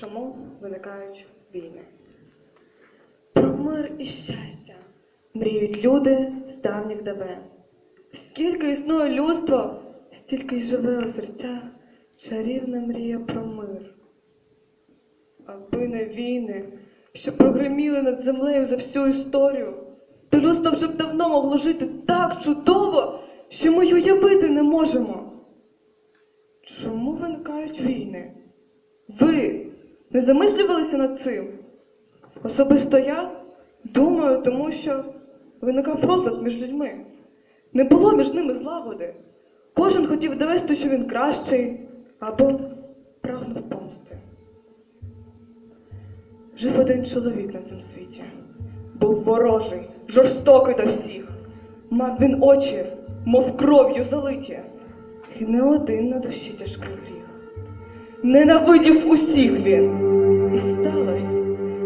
чому виникають війни. Про мир і щастя мріють люди з давніх давен. Скільки існує людство, стільки й живе у серцях чарівна мрія про мир. Аби не війни, що прогреміли над землею за всю історію, то людство вже б давно могло жити так чудово, що ми й уявити не можемо. Чому виникають війни? Ви не замислювалися над цим? Особисто я думаю, тому що виникав розлад між людьми. Не було між ними злагоди. Кожен хотів довести, що він кращий, або прагнув помсти. Жив один чоловік на цьому світі. Був ворожий, жорстокий до всіх. Мав він очі, мов кров'ю залиті, і не один на душі тяжкий гріх. Ненавидів усіх він. І сталося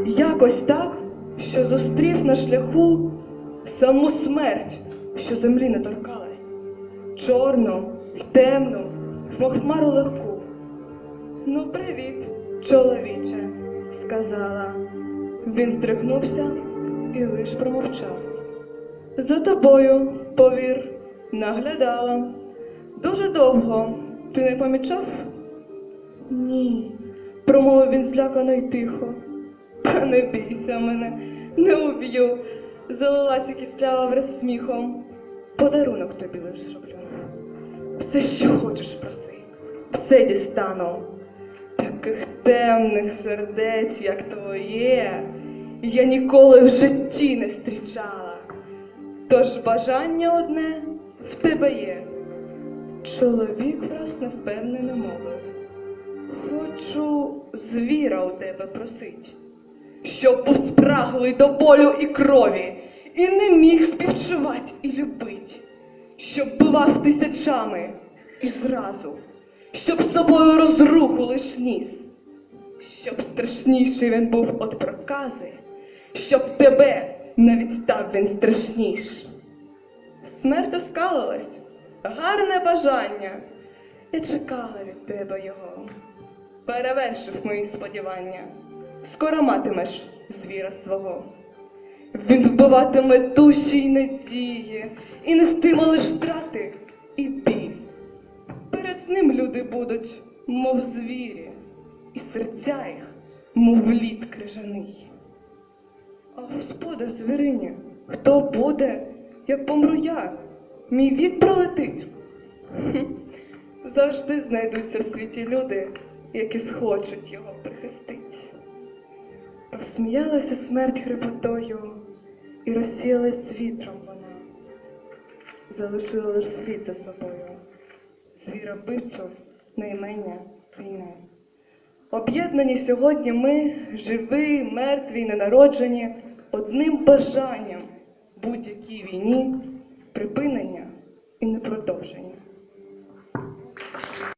якось так, що зустрів на шляху саму смерть, що землі не торкалась, чорну й темну, мов хмару легку. Ну, привіт, чоловіче, сказала. Він здригнувся і лиш промовчав. За тобою, повір, наглядала. Дуже довго. Ти не помічав? Ні, промовив він злякано й тихо. Та не бійся мене, не уб'ю. Залилася кислява враз сміхом. Подарунок тобі лиш роблю. Все, що хочеш, проси, все дістану. Таких темних сердець, як твоє, я ніколи в житті не зустрічала. Тож бажання одне в тебе є. Чоловік враз невпевнено мовив. Хочу звіра у тебе просить, щоб був спраглий до болю і крові, і не міг співчувати і любить, щоб бував тисячами і зразу, щоб з собою розруху лиш ніс, щоб страшніший він був от прокази, щоб тебе навіть став він страшніш. Смерть оскалилась, гарне бажання. Я чекала від тебе його. Перевершив мої сподівання. Скоро матимеш звіра свого. Він вбиватиме душі й надії, і нестиме лиш втрати і біль. Перед ним люди будуть, мов звірі, і серця їх, мов лід крижаний. А господар звірині, хто буде, як помру я? Мій вік пролетить. Завжди знайдуться в світі люди, які схочуть його прихистить. Розсміялася смерть хрипотою і розсіялась вітром вона, залишила лиш слід за собою, звіра бивцю на імення війни. Об'єднані сьогодні ми, живі, мертві, ненароджені, одним бажанням будь-якій війні, припинення і непродовження.